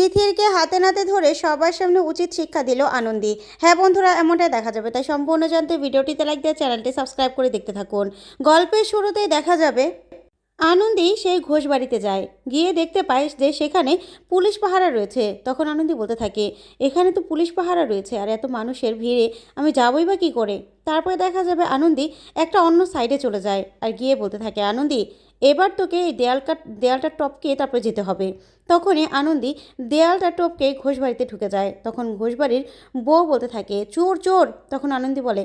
তিথিরকে হাতে নাতে ধরে সবার সামনে উচিত শিক্ষা দিল আনন্দী। হ্যাঁ বন্ধুরা, এমনটাই দেখা যাবে। তাই সম্পূর্ণ জানতে ভিডিওটিতে লাইক দিয়ে চ্যানেলটি সাবস্ক্রাইব করে দেখতে থাকুন। গল্পের শুরুতেই দেখা যাবে, আনন্দী সেই ঘোষ বাড়িতে যায়। গিয়ে দেখতে পায় যে সেখানে পুলিশ পাহারা রয়েছে। তখন আনন্দী বলতে থাকে, এখানে তো পুলিশ পাহারা রয়েছে আর এত মানুষের ভিড়ে আমি যাবই বা কী করে? তারপরে দেখা যাবে আনন্দী একটা অন্য সাইডে চলে যায়। আর গিয়ে বলতে থাকে, আনন্দী এবার তোকে এই দেয়ালটা দেয়ালটা টপকে তারপরে যেতে হবে। তখনই আনন্দী দেয়ালটা টপকে ঘোষবাড়িতে ঢুকে যায়। তখন ঘোষবাড়ির বউ বলতে থাকে, চোর চোর! তখন আনন্দী বলে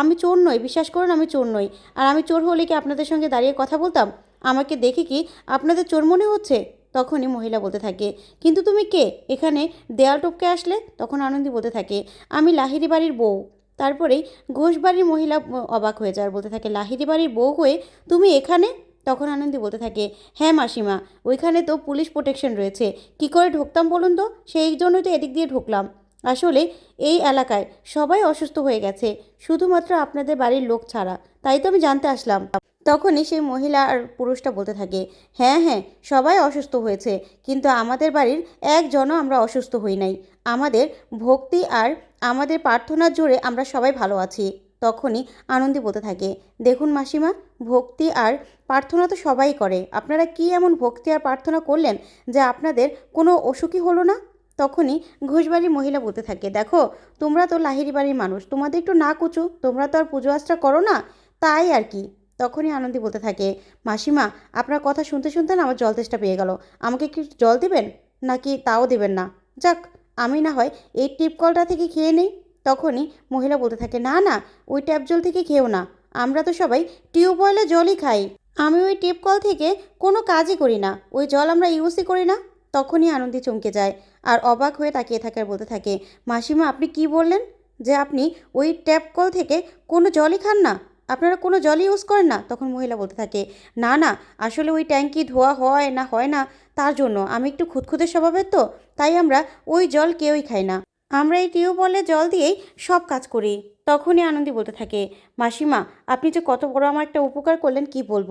আমি চোর নই, বিশ্বাস করুন আমি চোর নই। আর আমি চোর হলে কি আপনাদের সঙ্গে দাঁড়িয়ে কথা বলতাম? আমাকে দেখে কি আপনাদের চোর মনে হচ্ছে? তখনই মহিলা বলতে থাকে, কিন্তু তুমি কে? এখানে দেয়াল টপকে আসলে? তখন আনন্দী বলতে থাকে, আমি লাহিরি বাড়ির বউ। তারপরেই ঘোষবাড়ির মহিলা অবাক হয়ে যায়, বলতে থাকে লাহিরি বাড়ির বউ হয়ে তুমি এখানে? তখন আনন্দী বলতে থাকে হ্যাঁ মাসিমা, ওইখানে তো পুলিশ প্রোটেকশন রয়েছে। কি করে ঢুকতাম বলুন তো? সেই জন্যই তো এদিক দিয়ে ঢুকলাম। আসলে এই এলাকায় সবাই অসুস্থ হয়ে গেছে, শুধুমাত্র আপনাদের বাড়ির লোক ছাড়া। তাই তো আমি জানতে আসলাম। তখনই সেই মহিলা আর পুরুষটা বলতে থাকে হ্যাঁ হ্যাঁ সবাই অসুস্থ হয়েছে, কিন্তু আমাদের বাড়ির একজনও আমরা অসুস্থ হই নাই। আমাদের ভক্তি আর আমাদের প্রার্থনার জোরে আমরা সবাই ভালো আছি। তখনই আনন্দী বলতে থাকে, দেখুন মাসিমা, ভক্তি আর প্রার্থনা তো সবাই করে। আপনারা কি এমন ভক্তি আর প্রার্থনা করলেন যে আপনাদের কোনো অসুখই হলো না? তখনই ঘোষবাড়ির মহিলা বলতে থাকে, দেখো, তোমরা তো লাহিরি বাড়ির মানুষ, তোমাদের একটু না কুচু, তোমরা তো আর পুজো আশ্রা করো না, তাই আর কি? তখনই আনন্দী বলতে থাকে, মাসিমা, আপনার কথা শুনতে শুনতে না আমার জল তেষ্টা পেয়ে গেল। আমাকে কি জল দেবেন? নাকি তাও দেবেন না? যাক, আমি না হয় এই টিপ কলটা থেকে খেয়ে নেই। তখনই মহিলা বলতে থাকে, না না, ওই ট্যাপ জল থেকে খেও না। আমরা তো সবাই টিউবওয়েলের জলই খাই। আমি ওই টিপ কল থেকে কোনো কাজই করি না। ওই জল আমরা ইউজই করি না? তখনই আনন্দে চমকে যায় আর অবাক হয়ে তাকিয়ে থাকার বলতে থাকে, মাসিমা, আপনি কি বললেন যে আপনি ওই ট্যাপ কল থেকে কোনো জলই খান না? আপনারা কোনো জলই ইউজ করেন না? তখন মহিলা বলতে থাকে, না না, আসলে ওই ট্যাঙ্কি ধোয়া হয় না হয় না। তার জন্য আমি একটু খুঁতখুঁতে স্বভাবের তো, তাই আমরা ওই জল কেউই খাই না। আমরা এই টিউবওয়েলের জল দিয়েই সব কাজ করি। তখনই আনন্দী বলতে থাকে, মাসিমা, আপনি যে কত বড় আমার একটা উপকার করলেন, কি বলব?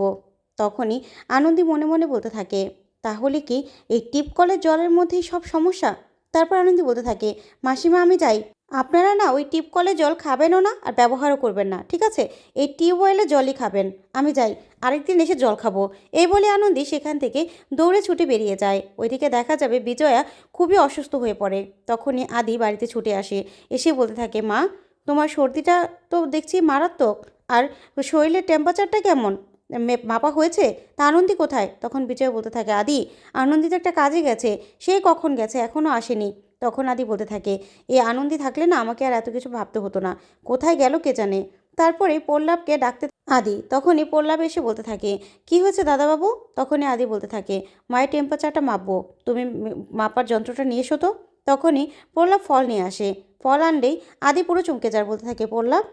তখনই আনন্দী মনে মনে বলতে থাকে, তাহলে কি এই টিপকলের জলের মধ্যেই সব সমস্যা? তারপর আনন্দী বলতে থাকে, মাসিমা, আমি যাই। আপনারা না ওই টিপ কলের জল খাবেনও না আর ব্যবহারও করবেন না, ঠিক আছে? এই টিউবওয়েলের জলই খাবেন। আমি যাই, আরেকদিন এসে জল খাব। এই বলে আনন্দী সেখান থেকে দৌড়ে ছুটে বেরিয়ে যায়। ওইদিকে দেখা যাবে বিজয়া খুবই অসুস্থ হয়ে পড়ে। তখনই আদি বাড়িতে ছুটে আসে। এসে বলতে থাকে, মা, তোমার সর্দিটা তো দেখছি মারাত্মক। আর শরীরের টেম্পারেচারটা কেমন? মাপা হয়েছে? তা আনন্দী কোথায়? তখন বিজয় বলতে থাকে, আদি আনন্দী তো একটা কাজে গেছে। সে কখন গেছে? এখনও আসেনি। তখন আদি বলতে থাকে, এ আনন্দী থাকলে না আমাকে আর এত কিছু ভাবতে হতো না। কোথায় গেল কে জানে? তারপরে পল্লবকে ডাকতে আদি, তখনই পল্লব এসে বলতে থাকে, কি হয়েছে দাদাবাবু? তখনই আদি বলতে থাকে, মায়ের টেম্পারেচারটা মাপবো। তুমি মাপার যন্ত্রটা নিয়ে এসো তো। তখনই পল্লব ফল নিয়ে আসে। ফল আনলেই আদি পুরো চমকে যার বলতে থাকে পল্লব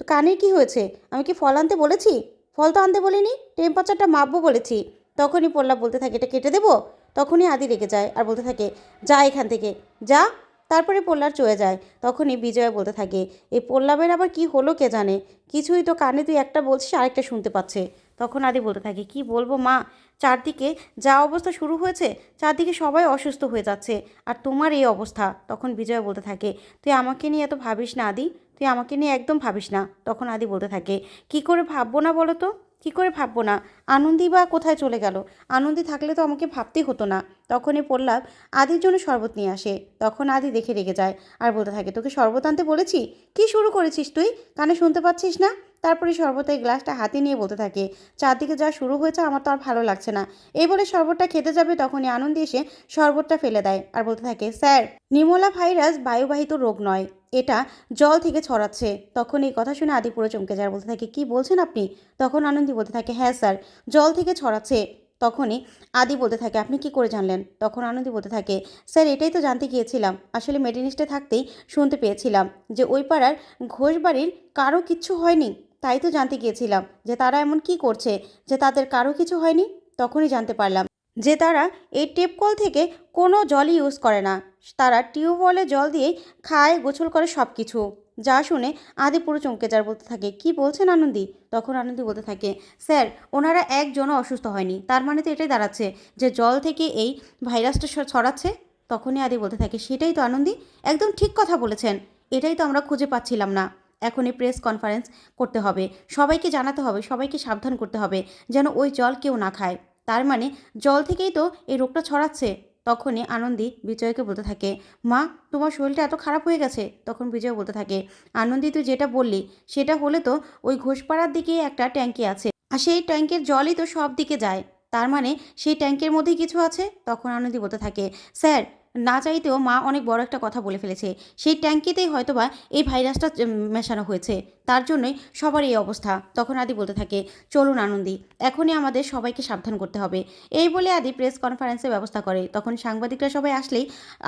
তো কানের কি হয়েছে? আমি কি ফল আনতে বলেছি? ফল তো আনতে বলিনি টেম্পারেচারটা মাপবো বলেছি। তখনই পল্লব বলতে থাকে, এটা কেটে দেবো? তখনই আদি রেগে যায় আর বলতে থাকে, যা এখান থেকে। যা? তারপরে পল্লার চয়ে যায়। তখনই বিজয় বলতে থাকে এই পল্লবের আবার কি হলো কে জানে? কিছুই তো কানে তুই একটা বলছিস, আরেকটা শুনতে পাচ্ছে। তখন আদি বলতে থাকে, কি বলব মা, চারদিকে যা অবস্থা শুরু হয়েছে, চারদিকে সবাই অসুস্থ হয়ে যাচ্ছে। আর তোমার এই অবস্থা? তখন বিজয় বলতে থাকে, তুই আমাকে নিয়ে এত ভাবিস না আদি? তুই আমাকে নিয়ে একদম ভাবিস না? তখন আদি বলতে থাকে, কি করে ভাববো না বলো তো? কী করে ভাববো না? আনন্দী বা কোথায় চলে গেল? আনন্দী থাকলে তো আমাকে ভাবতেই হতো না। তখনই পড়লাম আদির জন্য শরবত নিয়ে আসে। তখন আদি দেখে রেগে যায় আর বলতে থাকে, তোকে শরবত আনতে বলেছি? কি শুরু করেছিস তুই? কানে শুনতে পাচ্ছিস না? তারপরে শরবতের গ্লাসটা হাতে নিয়ে বলতে থাকে, চারদিকে যা শুরু হয়েছে আমার তো আর ভালো লাগছে না। এই বলে শরবতটা খেতে যাবে তখনই আনন্দ এসে শরবতটা ফেলে দেয় আর বলতে থাকে, স্যার, নিমোলা ভাইরাস বায়ুবাহিত রোগ নয়। এটা জল থেকে ছড়াচ্ছে। তখন এই কথা শুনে আদি পুরো চমকে যায় বলতে থাকে, কি বলছেন আপনি? তখন আনন্দী বলতে থাকে হ্যাঁ স্যার, জল থেকে ছড়াচ্ছে। তখনই আদি বলতে থাকে, আপনি কি করে জানলেন? তখন আনন্দী বলতে থাকে, স্যার, এটাই তো জানতে গিয়েছিলাম। আসলে মেডিনিস্টে থাকতেই শুনতে পেয়েছিলাম যে ওই পাড়ার ঘোষবাড়ির কারও কিচ্ছু হয়নি। তাই তো জানতে গিয়েছিলাম যে তারা এমন কি করছে, যে তাদের কারও কিছু হয়নি? তখনই জানতে পারলাম যে তারা এই টেপকল থেকে কোনো জলই ইউজ করে না। তারা টিউবওয়েলের জল দিয়েই খায় গোছল করে সব কিছু যা শুনে আদি পুরো চমকে যার বলতে থাকে, কি বলছেন আনন্দী? তখন আনন্দী বলতে থাকে, স্যার, ওনারা একজনও অসুস্থ হয়নি। তার মানে তো এটাই দাঁড়াচ্ছে যে জল থেকে এই ভাইরাসটা ছড়াচ্ছে? তখনই আদি বলতে থাকে, সেটাই তো আনন্দি, একদম ঠিক কথা বলেছেন। এটাই তো আমরা খুঁজে পাচ্ছিলাম না। এখনই প্রেস কনফারেন্স করতে হবে। সবাইকে জানাতে হবে, সবাইকে সাবধান করতে হবে যেন ওই জল কেউ না খায়। তার মানে জল থেকেই তো এই রোগটা ছড়াচ্ছে। তখনই আনন্দী বিজয়কে বলতে থাকে, মা, তোমার শরীরটা এত খারাপ হয়ে গেছে? তখন বিজয় বলতে থাকে, আনন্দী, তুই যেটা বললি, সেটা হলে তো ওই ঘোষপাড়ার দিকে একটা ট্যাঙ্কি আছে। আর সেই ট্যাঙ্কের জলই তো সব দিকে যায়। তার মানে সেই ট্যাঙ্কের মধ্যেই কিছু আছে? তখন আনন্দী বলতে থাকে, স্যার না চাইতেও মা অনেক বড় একটা কথা বলে ফেলেছে। সেই ট্যাঙ্কিতেই হয়তোবা এই ভাইরাসটা মেশানো হয়েছে। তার জন্যই সবার এই অবস্থা, তখন আদি বলতে থাকে, চলুন আনন্দি, এখনই আমাদের সবাইকে সাবধান করতে হবে। এই বলে আদি প্রেস কনফারেন্সের ব্যবস্থা করে। তখন সাংবাদিকরা সবাই আসলেই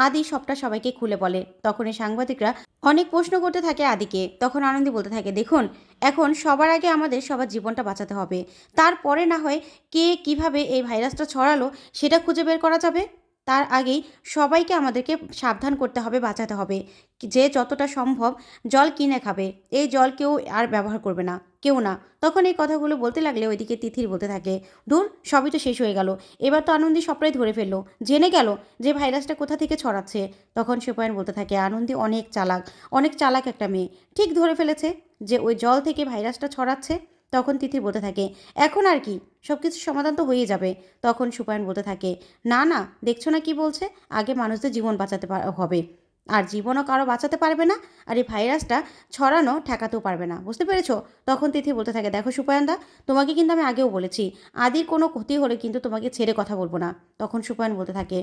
আদি সবটা সবাইকে খুলে বলে। তখন এই সাংবাদিকরা অনেক প্রশ্ন করতে থাকে আদিকে। তখন আনন্দি বলতে থাকে, দেখুন, এখন সবার আগে আমাদের সবার জীবনটা বাঁচাতে হবে। তারপরে না হয় কে কীভাবে এই ভাইরাসটা ছড়ালো, সেটা খুঁজে বের করা যাবে? তার আগেই সবাইকে আমাদেরকে সাবধান করতে হবে, বাঁচাতে হবে। যে যতটা সম্ভব জল কিনে খাবে। এই জল কেউ আর ব্যবহার করবে না, কেউ না। তখন এই কথাগুলো বলতে লাগলে ওইদিকে তিথির বলতে থাকে, ধুর, সবই তো শেষ হয়ে গেল। এবার তো আনন্দি সবটাই ধরে ফেলল। জেনে গেল যে ভাইরাসটা কোথা থেকে ছড়াচ্ছে। তখন সুপায়ন বলতে থাকে, আনন্দি অনেক চালাক অনেক চালাক একটা মেয়ে। ঠিক ধরে ফেলেছে যে ওই জল থেকে ভাইরাসটা ছড়াচ্ছে? তখন তিথির বলতে থাকে, এখন আর কি। সব কিছু সমাধান তো হয়ে যাবে। তখন সুপায়ন বলতে থাকে, না না, দেখছ না কি বলছে? আগে মানুষদের জীবন বাঁচাতে হবে। আর জীবনও কারও বাঁচাতে পারবে না, আর এই ভাইরাসটা ছড়ানো ঠেকাতেও পারবে না। বুঝতে পেরেছ? তখন তিথি বলতে থাকে, দেখো সুপায়নদা তোমাকে কিন্তু আমি আগেও বলেছি আদির কোনো ক্ষতি হলে কিন্তু তোমাকে ছেড়ে কথা বলব না। তখন সুপায়ন বলতে থাকে,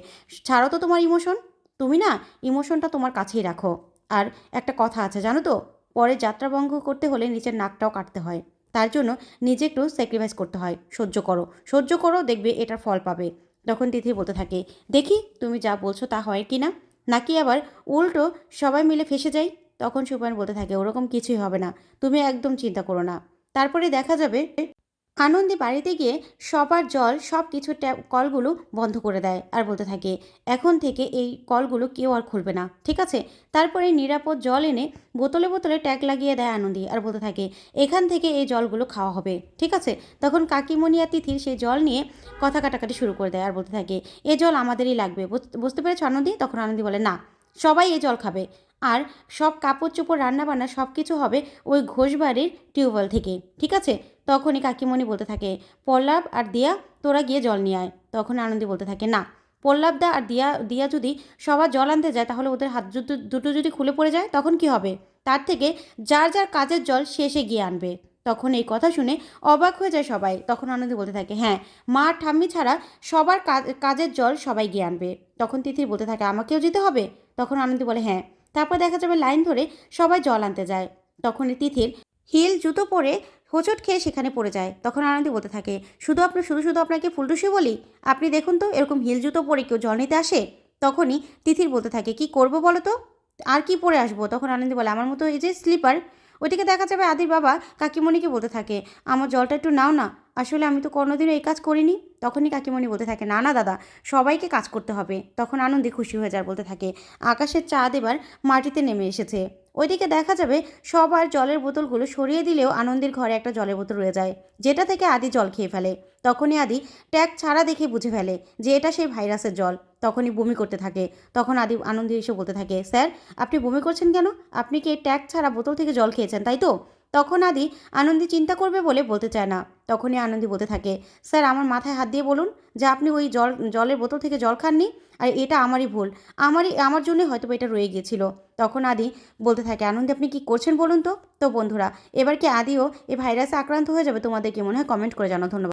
ছাড়ো তো তোমার ইমোশন তুমি না ইমোশনটা তোমার কাছেই রাখো। আর একটা কথা আছে, জানো তো? পরে যাত্রা ভঙ্গ করতে হলে নিচের নাকটাও কাটতে হয়। তার জন্য নিজে একটু স্যাক্রিফাইস করতে হয়। সহ্য করো সহ্য করো, দেখবে এটার ফল পাবে। তখন তিথি বলতে থাকে, দেখি তুমি যা বলছো তা হয় কি না নাকি আবার, উল্টো সবাই মিলে ফেসে যাই? তখন সুপায়ন বলতে থাকে, ওরকম কিছুই হবে না, তুমি একদম চিন্তা করো না। তারপরে দেখা যাবে আনন্দে বাড়িতে গিয়ে সবার জল সব কিছু ট্যাপ, কলগুলো বন্ধ করে দেয় আর বলতে থাকে, এখন থেকে এই কলগুলো কেউ আর খুলবে না। ঠিক আছে? তারপরে নিরাপদ জল এনে বোতলে বোতলে ট্যাগ লাগিয়ে দেয় আনন্দী আর বলতে থাকে, এখান থেকে এই জলগুলো খাওয়া হবে। ঠিক আছে? তখন কাকিমণি আর তিথির সেই জল নিয়ে কথা কাটাকাটি শুরু করে দেয় আর বলতে থাকে, এ জল আমাদেরই লাগবে। বুঝ- বুঝতে পেরেছ আনন্দী? তখন আনন্দী বলে, না, সবাই এই জল খাবে। আর সব কাপড় চোপড় রান্নাবান্না সব কিছু হবে ওই ঘোষবাড়ির টিউবওয়েল থেকে। ঠিক আছে? তখনই কাকিমণি বলতে থাকে, পল্লব আর দিয়া, তোরা গিয়ে জল নিয়ে আয়। তখন আনন্দী বলতে থাকে, না, পল্লবদা আর দিয়া দিয়া যদি সবার জল আনতে যায়, তাহলে ওদের হাত দুটো যদি খুলে পড়ে যায়, তখন কি হবে? তার থেকে যার যার কাজের জল শেষে গিয়ে আনবে। তখন এই কথা শুনে অবাক হয়ে যায় সবাই। তখন আনন্দ বলতে থাকে হ্যাঁ মা ঠাম্মি ছাড়া সবার কাজের জল সবাই গিয়ে আনবে। তখন তিথির বলতে থাকে, আমাকেও যেতে হবে? তখন আনন্দ বলে হ্যাঁ। তারপর দেখা যাবে লাইন ধরে সবাই জল আনতে যায়। তখনই তিথির হিল জুতো পরে হোঁচট খেয়ে সেখানে পড়ে যায়। তখন আনন্দি বলতে থাকে, শুধু আপনি, শুধু শুধু আপনাকে ফুলটুসি বলি? আপনি দেখুন তো, এরকম হিল জুতো পরে কেউ জল নিতে আসে? তখনই তিথির বলতে থাকে, কি করব বলো তো? আর কি পরে আসব? তখন আনন্দি বলে, আমার মতো এই যে স্লিপার, ওইদিকে দেখা যাবে আদির বাবা? কাকিমণিকে বলতে থাকে, আমার জলটা একটু নাও না, আসলে আমি তো কোনোদিনও এই কাজ করিনি। তখনই কাকিমণি বলতে থাকে, না না, দাদা, সবাইকে কাজ করতে হবে। তখন আনন্দে খুশি হয়ে যায় বলতে থাকে, আকাশের চাঁদ এবার মাটিতে নেমে এসেছে। ওইদিকে দেখা যাবে সবার জলের বোতলগুলো সরিয়ে দিলেও আনন্দের ঘরে একটা জলের বোতল রয়ে যায়। যেটা থেকে আদি জল খেয়ে ফেলে। তখনই আদি ট্যাগ ছাড়া দেখে বুঝে ফেলে যে এটা সেই ভাইরাসের জল। তখনই বমি করতে থাকে। তখন আদি আনন্দ এসে বলতে থাকে, স্যার, আপনি বমি করছেন কেন? আপনি কি ট্যাগ ছাড়া বোতল থেকে জল খেয়েছেন, তাই তো? তখন আদি আনন্দি চিন্তা করবে বলে বলতে চায় না। তখনই আনন্দি বলতে থাকে, স্যার, আমার মাথায় হাত দিয়ে বলুন যে আপনি ওই জল, জলের বোতল থেকে জল খাননি আর এটা আমারই ভুল। আমারই, আমার জন্যই হয়তো এটা রয়ে গিয়েছিল। তখন আদি বলতে থাকে, আনন্দে, আপনি কি করছেন বলুন তো? তো বন্ধুরা, এবার কি আদিও এই ভাইরাসে আক্রান্ত হয়ে যাবে তোমাদেরকে মনে হয় কমেন্ট করে জানাও। ধন্যবাদ।